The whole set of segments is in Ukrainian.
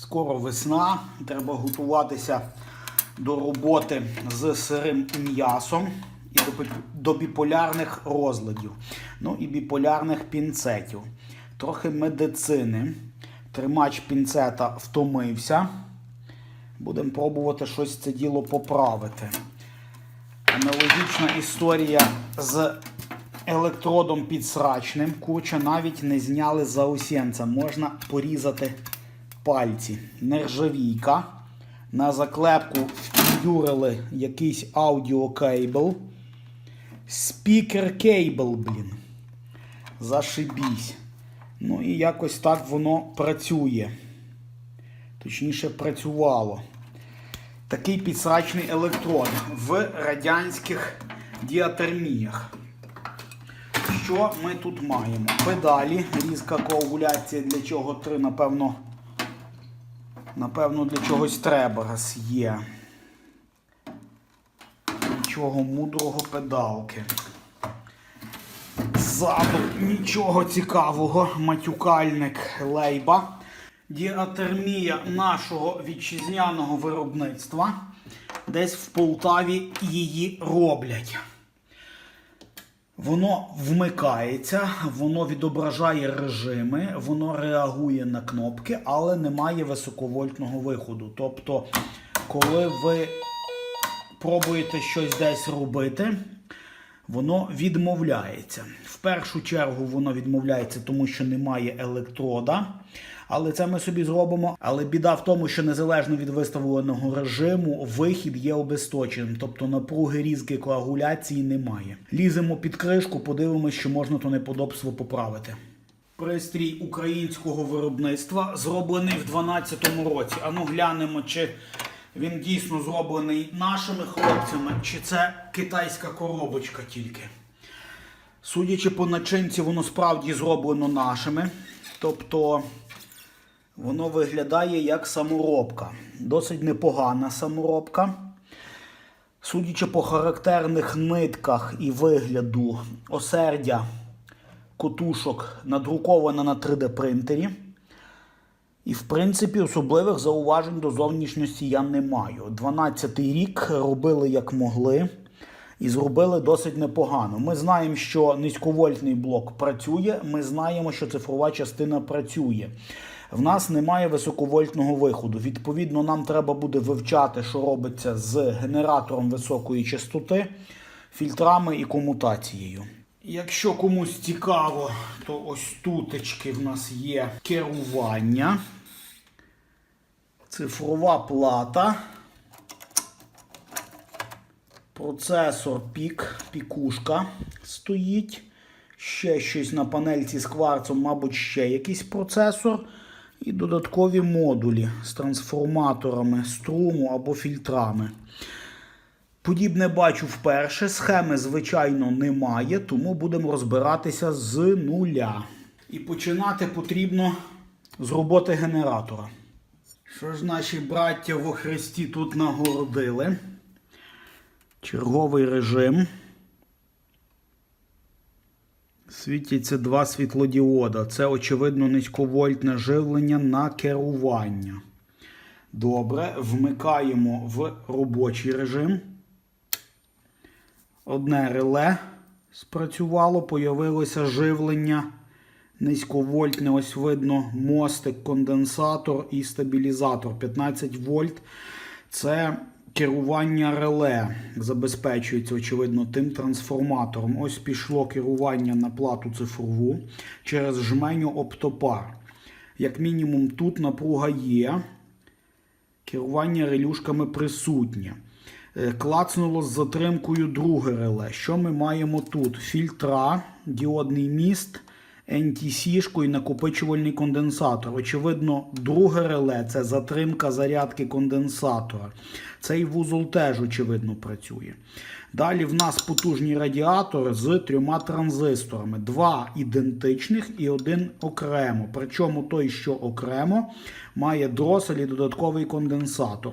Скоро весна, треба готуватися до роботи з сирим м'ясом і до, біполярних розладів. Ну і біполярних пінцетів. Трохи медицини. Тримач пінцета втомився. Будемо пробувати щось це діло поправити. Аналогічна історія з електродом підсрачним. Курча навіть не зняли з заусенця. Можна порізати пальці. Нержавійка. На заклепку втюрили якийсь аудіокейбл. Спікер кейбл, блін. Зашибісь. Ну і якось так воно працює. Точніше, працювало. Такий підсрачний електрод в радянських діатерміях. Що ми тут маємо? Педалі, різка коагуляція, для чого три, напевно, напевно, для чогось треба раз є. Нічого мудрого педалки. Ззаду нічого цікавого. Матюкальник лейба. Діатермія нашого вітчизняного виробництва. Десь в Полтаві її роблять. Воно вмикається, воно відображає режими, воно реагує на кнопки, але не має високовольтного виходу. Тобто, коли ви пробуєте щось десь робити, воно відмовляється. В першу чергу воно відмовляється, тому що немає електрода. Але це ми собі зробимо. Але біда в тому, що незалежно від виставленого режиму, вихід є обесточеним, тобто напруги різки коагуляції немає. Ліземо під кришку, подивимося, що можна то неподобство поправити. Пристрій українського виробництва зроблений в 2012 році. Ану глянемо, чи він дійсно зроблений нашими хлопцями, чи це китайська коробочка тільки. Судячи по начинці, воно справді зроблено нашими. Тобто воно виглядає як саморобка. Досить непогана саморобка. Судячи по характерних нитках і вигляду, осердя котушок надрукована на 3D принтері. І, в принципі, особливих зауважень до зовнішності я не маю. 12-й рік робили як могли і зробили досить непогано. Ми знаємо, що низьковольтний блок працює, ми знаємо, що цифрова частина працює. В нас немає високовольтного виходу. Відповідно, нам треба буде вивчати, що робиться з генератором високої частоти, фільтрами і комутацією. Якщо комусь цікаво, то ось тутечки в нас є керування, цифрова плата, процесор пік, пікушка стоїть. Ще щось на панельці з кварцом, мабуть, ще якийсь процесор. І додаткові модулі з трансформаторами струму або фільтрами. Подібне бачу вперше. Схеми, звичайно, немає, тому будемо розбиратися з нуля. І починати потрібно з роботи генератора. Що ж наші браття во Христі тут нагородили? Черговий режим. Світяться два світлодіода. Це, очевидно, низьковольтне живлення на керування. Добре, вмикаємо в робочий режим. Одне реле спрацювало, появилося живлення низьковольтне. Ось видно мостик, конденсатор і стабілізатор. 15 вольт. Це керування реле забезпечується, очевидно, тим трансформатором. Ось пішло керування на плату цифрову через жменю оптопар. Як мінімум, тут напруга є. Керування релюшками присутнє. Е, Клацнуло з затримкою друге реле. Що ми маємо тут? Фільтра, діодний міст, NTC і накопичувальний конденсатор. Очевидно, друге реле це затримка зарядки конденсатора. Цей вузол теж, очевидно, працює. Далі в нас потужний радіатор з трьома транзисторами. Два ідентичних і один окремо. Причому той, що окремо, має дросель і додатковий конденсатор.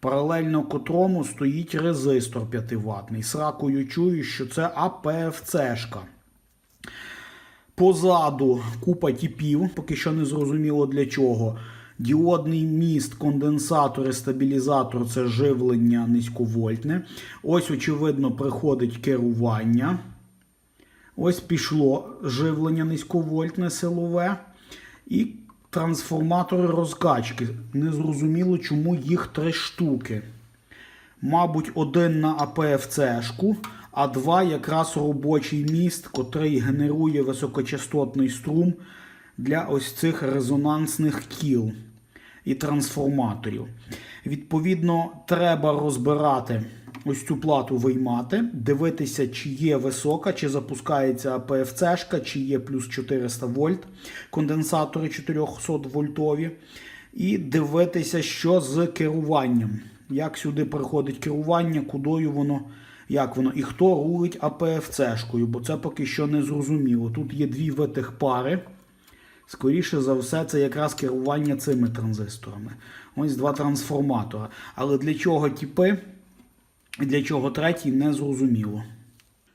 Паралельно котрому стоїть резистор 5 ватний. Сракою чую, що це АПФЦшка. Позаду купа тіпів, поки що не зрозуміло для чого. Діодний міст, конденсатор і стабілізатор це живлення низьковольтне. Ось, очевидно, приходить керування. Ось пішло живлення низьковольтне силове. І трансформатори розкачки. Незрозуміло, чому їх три штуки. Мабуть, один на АПФЦ-шку, а два якраз робочий міст, котрий генерує високочастотний струм для ось цих резонансних кіл і трансформаторів. Відповідно, треба розбирати ось цю плату виймати, дивитися, чи є висока, чи запускається АПФЦ-шка, чи є плюс 400 вольт конденсатори 400 вольтові. І дивитися, що з керуванням. Як сюди приходить керування, кудою воно, як воно, і хто рулить АПФЦ-шкою, бо це поки що не зрозуміло. Тут є дві витих пари. Скоріше за все, це якраз керування цими транзисторами. Ось два трансформатора. Але для чого тіпи, і для чого третій, не зрозуміло.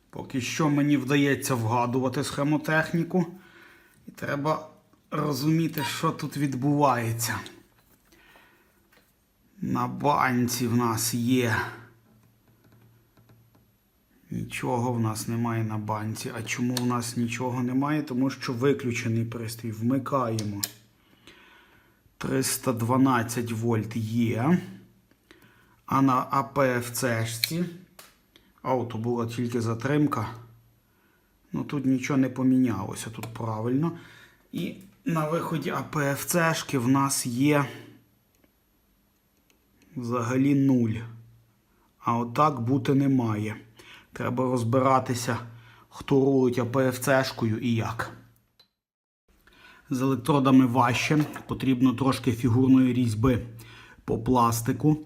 Поки що мені вдається вгадувати схемотехніку. І треба розуміти, що тут відбувається. На банці в нас є. Нічого в нас немає на банці. А чому в нас нічого немає? Тому що виключений пристрій. Вмикаємо. 312 вольт є. А на АПФЦ-шці. Ауто була тільки затримка. Ну тут нічого не помінялося, тут правильно. І на виході АПФЦ-шки в нас є взагалі нуль. А отак бути не має. Треба розбиратися, хто рулить АПФЦ-шкою і як. З електродами важче. Потрібно трошки фігурної різьби по пластику.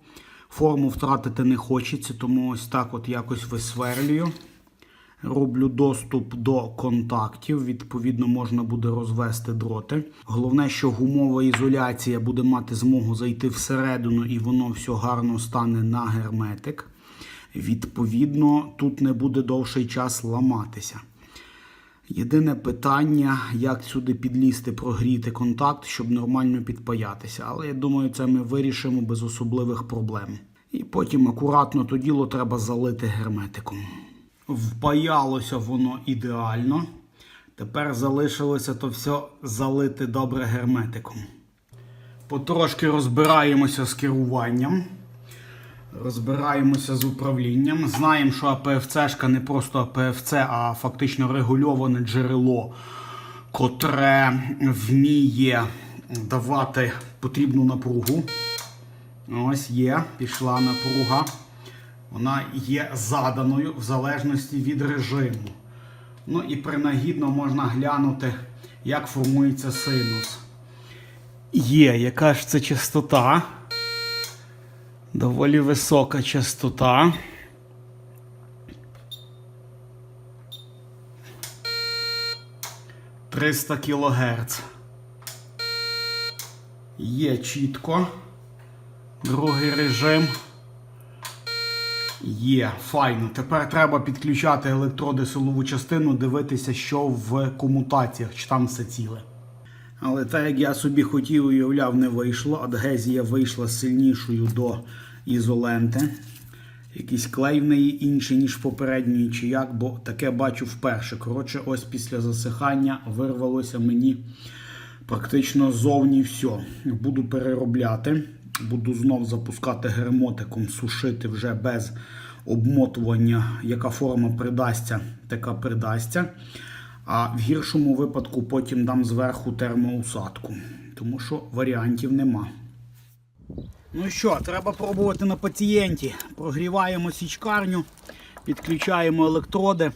Форму втратити не хочеться, тому ось так от якось висверлюю. Роблю доступ до контактів, відповідно, можна буде розвести дроти. Головне, що гумова ізоляція буде мати змогу зайти всередину і воно все гарно стане на герметик. Відповідно, тут не буде довший час ламатися. Єдине питання, як сюди підлізти, прогріти контакт, щоб нормально підпаятися. Але я думаю, це ми вирішимо без особливих проблем. І потім акуратно то діло треба залити герметиком. Впаялося воно ідеально. Тепер залишилося то все залити добре герметиком. Потрошки розбираємося з керуванням. Розбираємося з управлінням. Знаємо, що АПФЦ не просто АПФЦ, а фактично регульоване джерело, котре вміє давати потрібну напругу. Ось є, пішла напруга. Вона є заданою в залежності від режиму. Ну і принагідно можна глянути, як формується синус. Є, яка ж це частота? Доволі висока частота. Триста кілогерц. Є чітко. Другий режим. Є, файно. Тепер треба підключати електроди силову частину, дивитися, що в комутаціях, чи там все ціле. Але так як я собі хотів уявляв, не вийшло. Адгезія вийшла сильнішою до ізоленти. Якийсь клей в неї інший, ніж попередньої, чи як, бо таке бачу вперше. Коротше, ось після засихання вирвалося мені практично зовні все. Буду переробляти. Буду знов запускати гермотиком, сушити вже без обмотування. Яка форма придасться, така придасться. А в гіршому випадку потім дам зверху термоусадку, тому що варіантів нема. Ну що, треба пробувати на пацієнті. Прогріваємо січкарню, підключаємо електроди.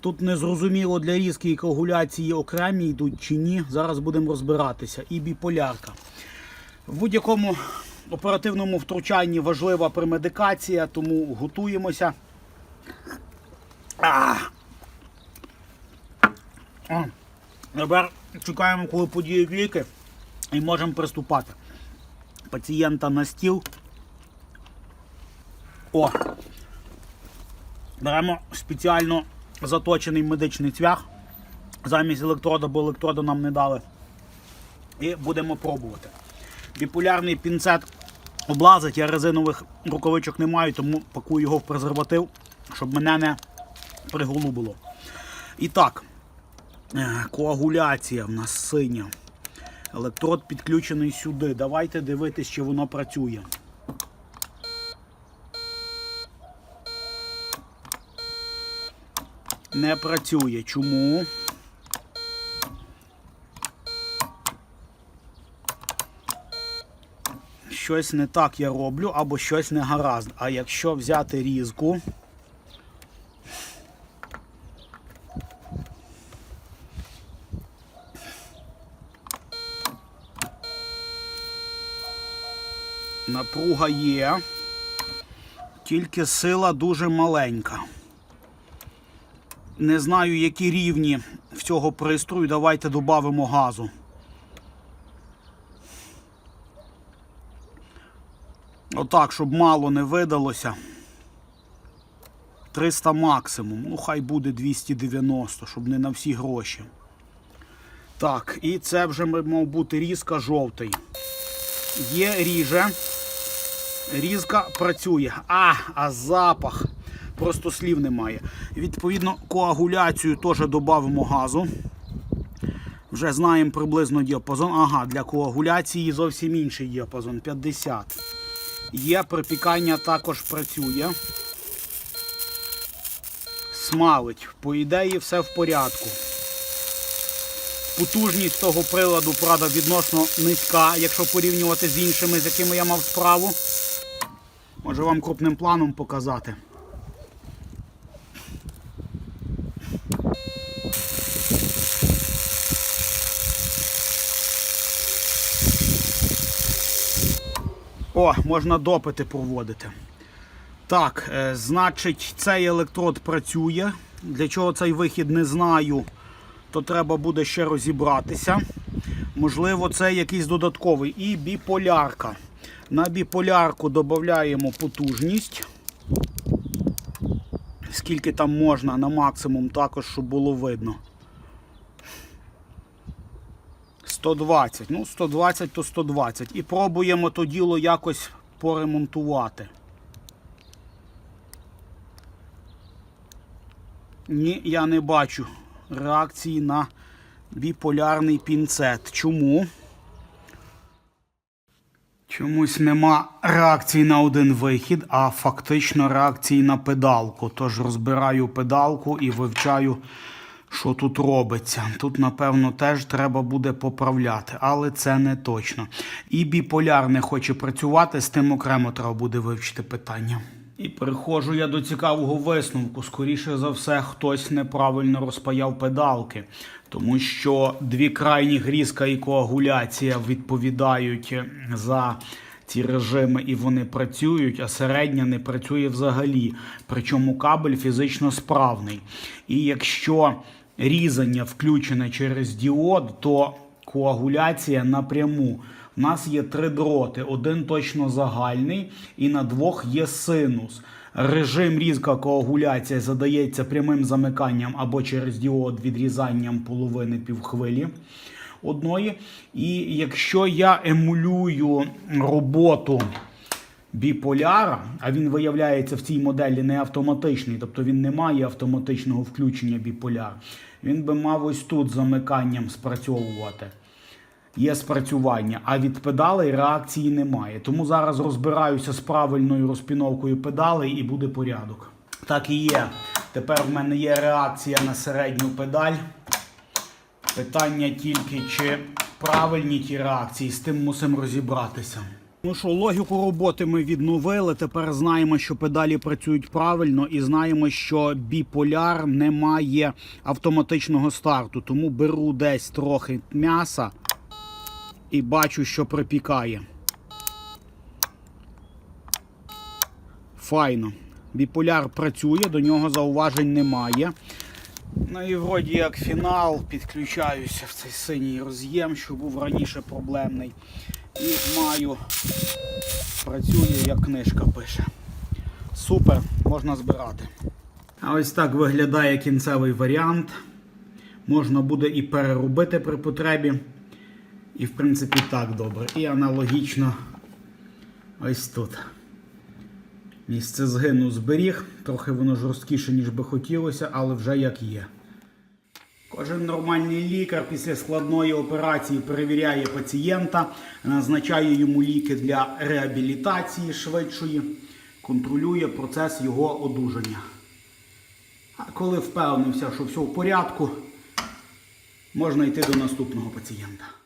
Тут не зрозуміло для різки і коагуляції окремі йдуть чи ні. Зараз будемо розбиратися. І біполярка. В будь-якому оперативному втручанні важлива премедикація, тому готуємося. А! Тепер чекаємо, коли подіють ліки, і можемо приступати. Пацієнта на стіл. О! Беремо спеціально заточений медичний цвях. Замість електрода, бо електрода нам не дали. І будемо пробувати. Біполярний пінцет облазить, я резинових рукавичок не маю, тому пакую його в презерватив, щоб мене не приголубило. І так, коагуляція в нас синя. Електрод підключений сюди. Давайте дивитись, чи воно працює. Не працює. Чому? Щось не так я роблю, або щось не гаразд. А якщо взяти різку. Напруга є, тільки сила дуже маленька. Не знаю, які рівні в цього пристрою. Давайте додамо газу. Отак, щоб мало не видалося. 300 максимум. Ну, хай буде 290, щоб не на всі гроші. Так, і це вже мав бути різка жовтий. Є ріже. Різка працює. А, а запах. Просто слів немає. Відповідно, коагуляцію теж додамо газу. Вже знаємо приблизно діапазон. Ага, для коагуляції зовсім інший діапазон 50. Є припікання також працює. Смалить. По ідеї, все в порядку. Потужність того приладу, правда, відносно низька, якщо порівнювати з іншими, з якими я мав справу. Може вам крупним планом показати. О, можна допити проводити. Так, е, значить, цей електрод працює. Для чого цей вихід не знаю, то треба буде ще розібратися. Можливо, це якийсь додатковий. І біполярка. На біполярку додаємо потужність. Скільки там можна на максимум, також, щоб було видно. 120. Ну, 120 то 120. І пробуємо то діло якось поремонтувати. Ні, я не бачу реакції на біполярний пінцет. Чому? Чомусь нема реакції на один вихід, а фактично реакції на педалку. Тож розбираю педалку і вивчаю, що тут робиться. Тут, напевно, теж треба буде поправляти, але це не точно. І біполяр не хоче працювати, з тим окремо треба буде вивчити питання. І переходжу я до цікавого висновку. Скоріше за все, хтось неправильно розпаяв педалки, тому що дві крайні грізка і коагуляція відповідають за ці режими і вони працюють, а середня не працює взагалі. Причому кабель фізично справний. І якщо різання включене через діод, то коагуляція напряму. У нас є три дроти, один точно загальний, і на двох є синус. Режим різка коагуляція задається прямим замиканням або через діод відрізанням половини півхвилі одної. І якщо я емулюю роботу біполяра, а він виявляється в цій моделі не автоматичний, тобто він не має автоматичного включення біполяр, він би мав ось тут замиканням спрацьовувати. Є спрацювання, а від педалей реакції немає. Тому зараз розбираюся з правильною розпіновкою педалей і буде порядок. Так і є. Тепер в мене є реакція на середню педаль. Питання тільки, чи правильні ті реакції, з тим мусимо розібратися. Ну що, логіку роботи ми відновили. Тепер знаємо, що педалі працюють правильно, і знаємо, що біполяр не має автоматичного старту. Тому беру десь трохи м'яса і бачу, що припікає. Файно. Біполяр працює, до нього зауважень немає. Ну і вроді як фінал, підключаюся в цей синій роз'єм, що був раніше проблемний. І маю, працює, як книжка пише. Супер, можна збирати. А ось так виглядає кінцевий варіант. Можна буде і переробити при потребі. І, в принципі, так добре. І аналогічно ось тут. Місце згину зберіг. Трохи воно жорсткіше, ніж би хотілося, але вже як є. Кожен нормальний лікар після складної операції перевіряє пацієнта, назначає йому ліки для реабілітації швидшої, контролює процес його одужання. А коли впевнився, що все в порядку, можна йти до наступного пацієнта.